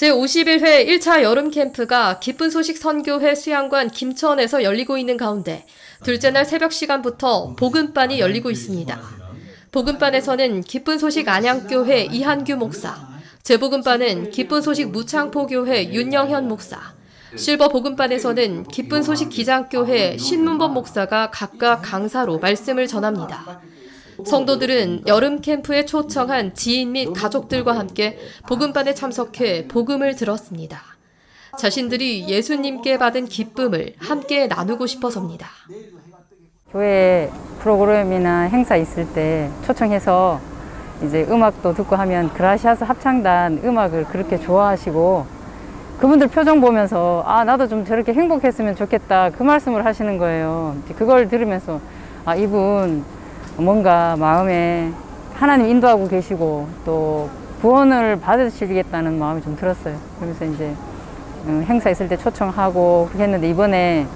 제51회 1차 여름 캠프가 기쁜 소식 선교회 수양관 김천에서 열리고 있는 가운데 둘째 날 새벽 시간부터 복음반이 열리고 있습니다. 복음반에서는 기쁜 소식 안양교회 이한규 목사, 재복음반은 기쁜 소식 무창포교회 윤영현 목사, 실버 복음반에서는 기쁜 소식 기장교회 신문범 목사가 각각 강사로 말씀을 전합니다. 성도들은 여름 캠프에 초청한 지인 및 가족들과 함께 복음반에 참석해 복음을 들었습니다. 자신들이 예수님께 받은 기쁨을 함께 나누고 싶어서입니다. 교회 프로그램이나 행사 있을 때 초청해서 이제 음악도 듣고 하면 그라시아스 합창단 음악을 그렇게 좋아하시고 그분들 표정 보면서 아 나도 좀 저렇게 행복했으면 좋겠다 그 말씀을 하시는 거예요. 그걸 들으면서 아 이분 뭔가 마음에 하나님 인도하고 계시고 또 구원을 받으시겠다는 마음이 좀 들었어요. 그래서 이제 음, 행사 있을 때 초청하고 그렇게 했는데 이번에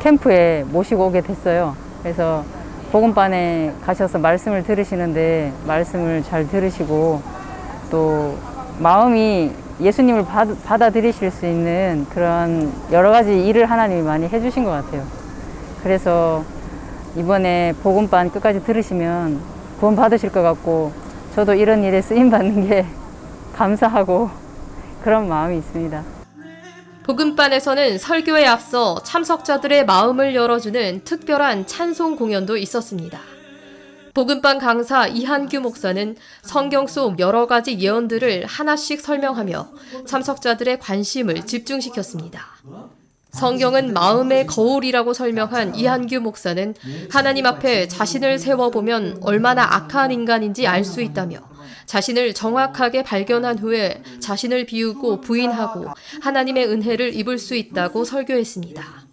캠프에 모시고 오게 됐어요. 그래서 복음반에 가셔서 말씀을 들으시는데 말씀을 잘 들으시고 또 마음이 예수님을 받, 받아들이실 수 있는 그런 여러 가지 일을 하나님이 많이 해주신 것 같아요. 그래서 이번에 복음반 끝까지 들으시면 구원 받으실 것 같고 저도 이런 일에 쓰임 받는 게 감사하고 그런 마음이 있습니다. 복음반에서는 설교에 앞서 참석자들의 마음을 열어주는 특별한 찬송 공연도 있었습니다. 복음반 강사 이한규 목사는 성경 속 여러 가지 예언들을 하나씩 설명하며 참석자들의 관심을 집중시켰습니다. 성경은 마음의 거울이라고 설명한 이한규 목사는 하나님 앞에 자신을 세워보면 얼마나 악한 인간인지 알 수 있다며 자신을 정확하게 발견한 후에 자신을 비우고 부인하고 하나님의 은혜를 입을 수 있다고 설교했습니다.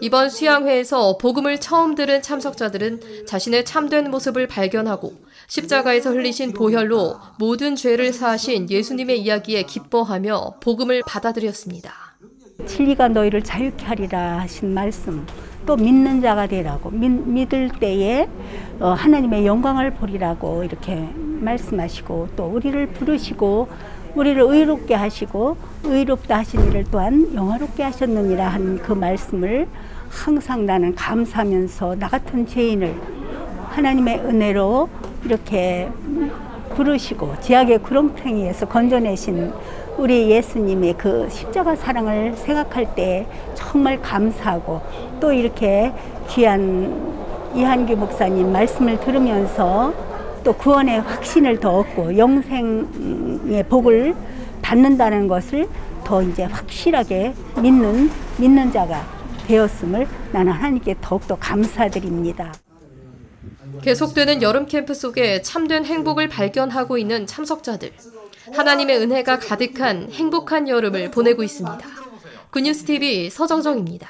이번 수양회에서 복음을 처음 들은 참석자들은 자신의 참된 모습을 발견하고 십자가에서 흘리신 보혈로 모든 죄를 사하신 예수님의 이야기에 기뻐하며 복음을 받아들였습니다. 진리가 너희를 자유케 하리라 하신 말씀 또 믿는 자가 되라고 믿, 믿을 때에 어, 하나님의 영광을 보리라고 이렇게 말씀하시고 또 우리를 부르시고 우리를 의롭게 하시고 의롭다 하신 이를 또한 영화롭게 하셨느니라 한그 말씀을 항상 나는 감사하면서 나 같은 죄인을 하나님의 은혜로 이렇게 부르시고 지하의 구렁텅이에서 건져내신 우리 예수님의 그 십자가 사랑을 생각할 때 정말 감사하고 또 이렇게 귀한 이한규 목사님 말씀을 들으면서 또 구원의 확신을 더 얻고 영생의 복을 받는다는 것을 더 이제 확실하게 믿는 믿는 자가 되었음을 나는 하나님께 더욱더 감사드립니다. 계속되는 여름 캠프 속에 참된 행복을 발견하고 있는 참석자들. 하나님의 은혜가 가득한 행복한 여름을 보내고 있습니다. 굿뉴스 TV 서정정입니다.